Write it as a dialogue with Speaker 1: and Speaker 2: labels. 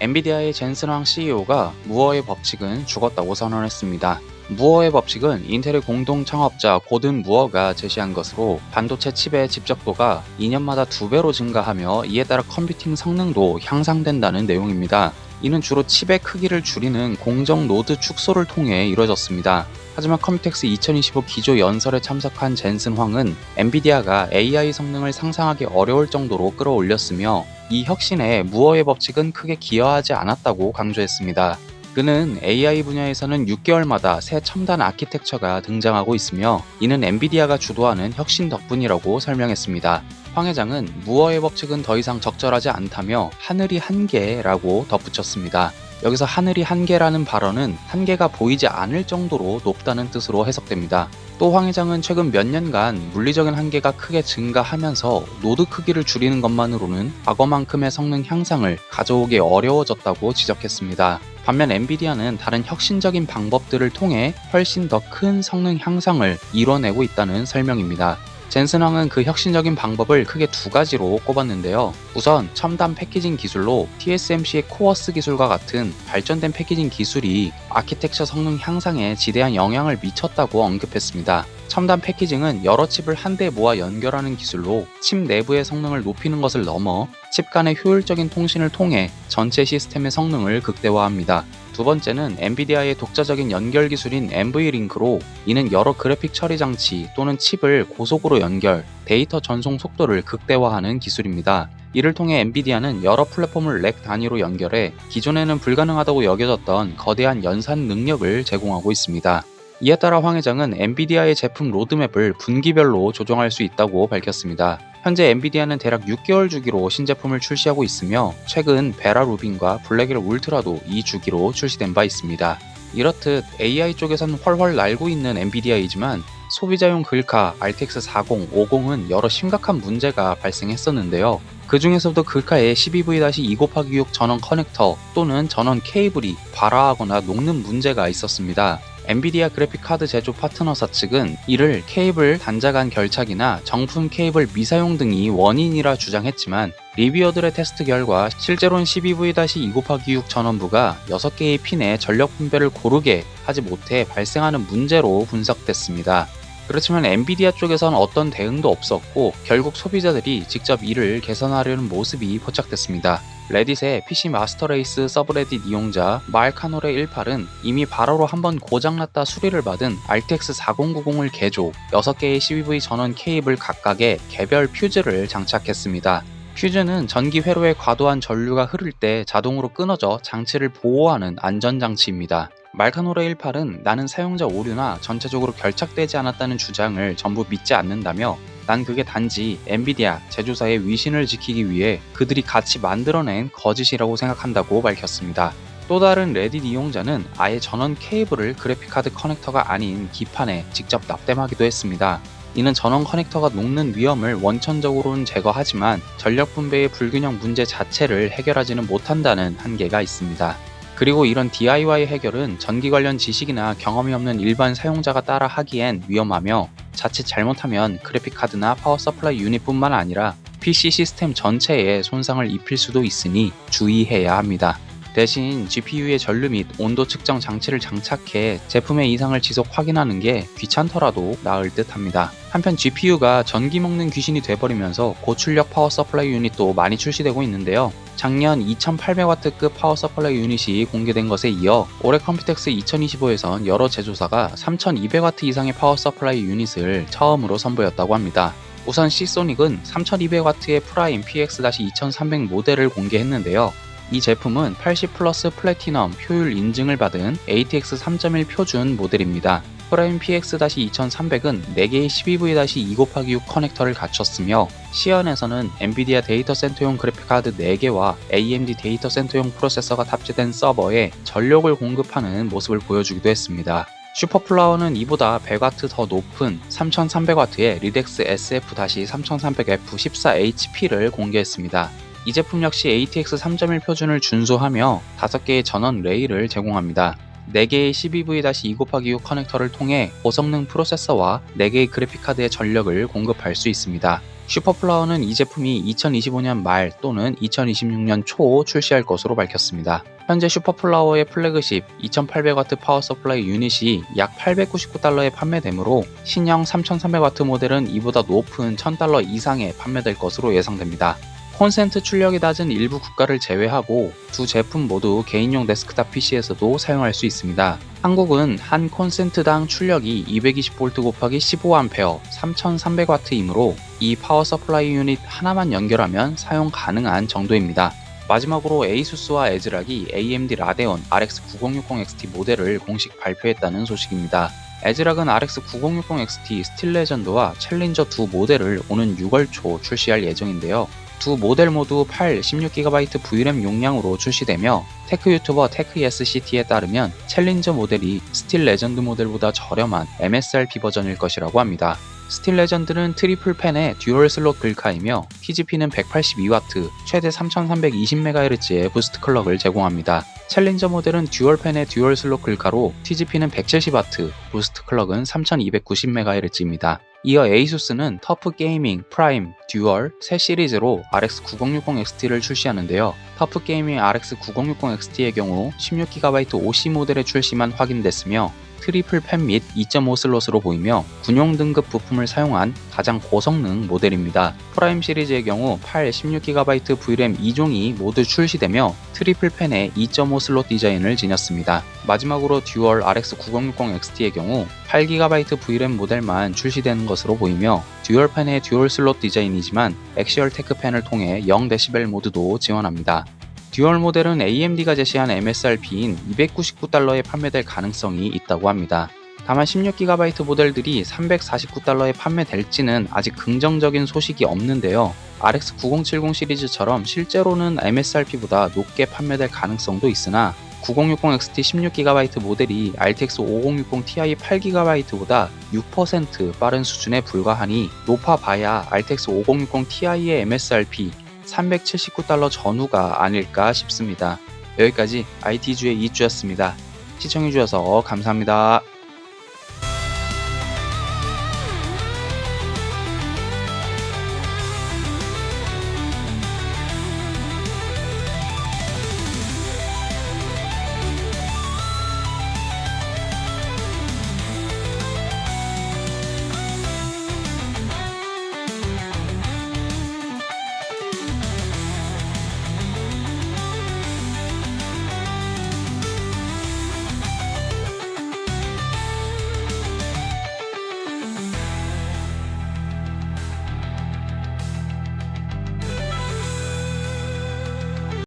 Speaker 1: 엔비디아의 젠슨 황 CEO가 무어의 법칙은 죽었다고 선언했습니다. 무어의 법칙은 인텔의 공동 창업자 고든 무어가 제시한 것으로 반도체 칩의 집적도가 2년마다 2배로 증가하며 이에 따라 컴퓨팅 성능도 향상된다는 내용입니다. 이는 주로 칩의 크기를 줄이는 공정 노드 축소를 통해 이루어졌습니다. 하지만 컴퓨텍스 2025 기조 연설에 참석한 젠슨 황은 엔비디아가 AI 성능을 상상하기 어려울 정도로 끌어올렸으며 이 혁신에 무어의 법칙은 크게 기여하지 않았다고 강조했습니다. 그는 AI 분야에서는 6개월마다 새 첨단 아키텍처가 등장하고 있으며 이는 엔비디아가 주도하는 혁신 덕분이라고 설명했습니다. 황 회장은 무어의 법칙은 더 이상 적절하지 않다며 하늘이 한계라고 덧붙였습니다. 여기서 하늘이 한계라는 발언은 한계가 보이지 않을 정도로 높다는 뜻으로 해석됩니다. 또 황 회장은 최근 몇 년간 물리적인 한계가 크게 증가하면서 노드 크기를 줄이는 것만으로는 과거만큼의 성능 향상을 가져오기 어려워졌다고 지적했습니다. 반면 엔비디아는 다른 혁신적인 방법들을 통해 훨씬 더 큰 성능 향상을 이뤄내고 있다는 설명입니다. 젠슨 황은 그 혁신적인 방법을 크게 두 가지로 꼽았는데요. 우선 첨단 패키징 기술로 TSMC의 코어스 기술과 같은 발전된 패키징 기술이 아키텍처 성능 향상에 지대한 영향을 미쳤다고 언급했습니다. 첨단 패키징은 여러 칩을 한데 모아 연결하는 기술로 칩 내부의 성능을 높이는 것을 넘어 칩 간의 효율적인 통신을 통해 전체 시스템의 성능을 극대화합니다. 두 번째는 엔비디아의 독자적인 연결 기술인 NV링크로 이는 여러 그래픽 처리 장치 또는 칩을 고속으로 연결, 데이터 전송 속도를 극대화하는 기술입니다. 이를 통해 엔비디아는 여러 플랫폼을 렉 단위로 연결해 기존에는 불가능하다고 여겨졌던 거대한 연산 능력을 제공하고 있습니다. 이에 따라 황 회장은 엔비디아의 제품 로드맵을 분기별로 조정할 수 있다고 밝혔습니다. 현재 엔비디아는 대략 6개월 주기로 신제품을 출시하고 있으며 최근 베라 루빈과 블랙일 울트라도 이 주기로 출시된 바 있습니다. 이렇듯 AI 쪽에선 훨훨 날고 있는 엔비디아이지만 소비자용 글카 RTX 40, 50은 여러 심각한 문제가 발생했었는데요. 그 중에서도 글카의 12V-2 곱하기 6 전원 커넥터 또는 전원 케이블이 발화하거나 녹는 문제가 있었습니다. 엔비디아 그래픽 카드 제조 파트너사 측은 이를 케이블 단자 간 결착이나 정품 케이블 미사용 등이 원인이라 주장했지만 리뷰어들의 테스트 결과 실제로는 12V-2 곱하기 6 전원부가 6개의 핀의 전력 분배를 고르게 하지 못해 발생하는 문제로 분석됐습니다. 그렇지만 엔비디아 쪽에선 어떤 대응도 없었고 결국 소비자들이 직접 이를 개선하려는 모습이 포착됐습니다. 레딧의 PC 마스터 레이스 서브레딧 이용자 말카노레 18은 이미 발화로 한번 고장났다 수리를 받은 RTX 4090을 개조, 6개의 12V 전원 케이블 각각에 개별 퓨즈를 장착했습니다. 퓨즈는 전기 회로에 과도한 전류가 흐를 때 자동으로 끊어져 장치를 보호하는 안전장치입니다. 말카노레 18은 나는 사용자 오류나 전체적으로 결착되지 않았다는 주장을 전부 믿지 않는다며 난 그게 단지 엔비디아 제조사의 위신을 지키기 위해 그들이 같이 만들어낸 거짓이라고 생각한다고 밝혔습니다. 또 다른 레딧 이용자는 아예 전원 케이블을 그래픽카드 커넥터가 아닌 기판에 직접 납땜하기도 했습니다. 이는 전원 커넥터가 녹는 위험을 원천적으로는 제거하지만 전력 분배의 불균형 문제 자체를 해결하지는 못한다는 한계가 있습니다. 그리고 이런 DIY 해결은 전기 관련 지식이나 경험이 없는 일반 사용자가 따라 하기엔 위험하며 자칫 잘못하면 그래픽카드나 파워 서플라이 유닛뿐만 아니라 PC 시스템 전체에 손상을 입힐 수도 있으니 주의해야 합니다. 대신 GPU의 전류 및 온도 측정 장치를 장착해 제품의 이상을 지속 확인하는 게 귀찮더라도 나을 듯 합니다. 한편 GPU가 전기 먹는 귀신이 돼버리면서 고출력 파워 서플라이 유닛도 많이 출시되고 있는데요. 작년 2800W급 파워 서플라이 유닛이 공개된 것에 이어 올해 컴퓨텍스 2025에선 여러 제조사가 3200W 이상의 파워 서플라이 유닛을 처음으로 선보였다고 합니다. 우선 시소닉은 3200W의 프라임 PX-2300 모델을 공개했는데요. 이 제품은 80 플러스 플래티넘 효율 인증을 받은 ATX 3.1 표준 모델입니다. 프라임 PX-2300은 4개의 12V-2 곱하기 6 커넥터를 갖췄으며 시연에서는 엔비디아 데이터 센터용 그래픽카드 4개와 AMD 데이터 센터용 프로세서가 탑재된 서버에 전력을 공급하는 모습을 보여주기도 했습니다. 슈퍼플라워는 이보다 100W 더 높은 3300W의 리덱스 SF-3300F 14HP를 공개했습니다. 이 제품 역시 ATX 3.1 표준을 준수하며 5개의 전원 레일을 제공합니다. 4개의 12V-2 곱하기 6 커넥터를 통해 고성능 프로세서와 4개의 그래픽카드의 전력을 공급할 수 있습니다. 슈퍼플라워는 이 제품이 2025년 말 또는 2026년 초 출시할 것으로 밝혔습니다. 현재 슈퍼플라워의 플래그십 2800W 파워 서플라이 유닛이 약 899달러에 판매되므로 신형 3300W 모델은 이보다 높은 1000달러 이상에 판매될 것으로 예상됩니다. 콘센트 출력이 낮은 일부 국가를 제외하고 두 제품 모두 개인용 데스크탑 PC에서도 사용할 수 있습니다. 한국은 한 콘센트당 출력이 220V 곱하기 15A 3300W이므로 이 파워 서플라이 유닛 하나만 연결하면 사용 가능한 정도입니다. 마지막으로 에이수스와 에즈락이 AMD 라데온 RX 9060XT 모델을 공식 발표했다는 소식입니다. 에즈락은 RX 9060XT 스틸 레전드와 챌린저 두 모델을 오는 6월 초 출시할 예정인데요. 두 모델 모두 8, 16GB VRAM 용량으로 출시되며 테크 유튜버 테크SCT에 따르면 챌린저 모델이 스틸 레전드 모델보다 저렴한 MSRP 버전일 것이라고 합니다. 스틸 레전드는 트리플 팬의 듀얼 슬롯 글카이며 TGP는 182W, 최대 3320MHz의 부스트 클럭을 제공합니다. 챌린저 모델은 듀얼 팬의 듀얼 슬롯 글카로 TGP는 170W, 부스트 클럭은 3290MHz입니다. 이어 에이수스는 터프 게이밍, 프라임, 듀얼 세 시리즈로 RX 9060XT를 출시하는데요. 터프 게이밍 RX 9060XT의 경우 16GB OC 모델의 출시만 확인됐으며 트리플 팬 및 2.5 슬롯으로 보이며 군용 등급 부품을 사용한 가장 고성능 모델입니다. 프라임 시리즈의 경우 8, 16GB VRAM 2종이 모두 출시되며 트리플 팬의 2.5 슬롯 디자인을 지녔습니다. 마지막으로 듀얼 RX 9060XT의 경우 8GB VRAM 모델만 출시되는 것으로 보이며 듀얼 팬의 듀얼 슬롯 디자인이지만 엑시얼 테크 팬을 통해 0dB 모드도 지원합니다. 듀얼 모델은 AMD가 제시한 MSRP인 299달러에 판매될 가능성이 있다고 합니다. 다만 16GB 모델들이 349달러에 판매될지는 아직 긍정적인 소식이 없는데요. RX 9070 시리즈처럼 실제로는 MSRP보다 높게 판매될 가능성도 있으나 9060XT 16GB 모델이 RTX 5060 Ti 8GB보다 6% 빠른 수준에 불과하니 높아 봐야 RTX 5060 Ti의 MSRP 379달러 전후가 아닐까 싶습니다. 여기까지 IT주의 이주였습니다. 시청해주셔서 감사합니다.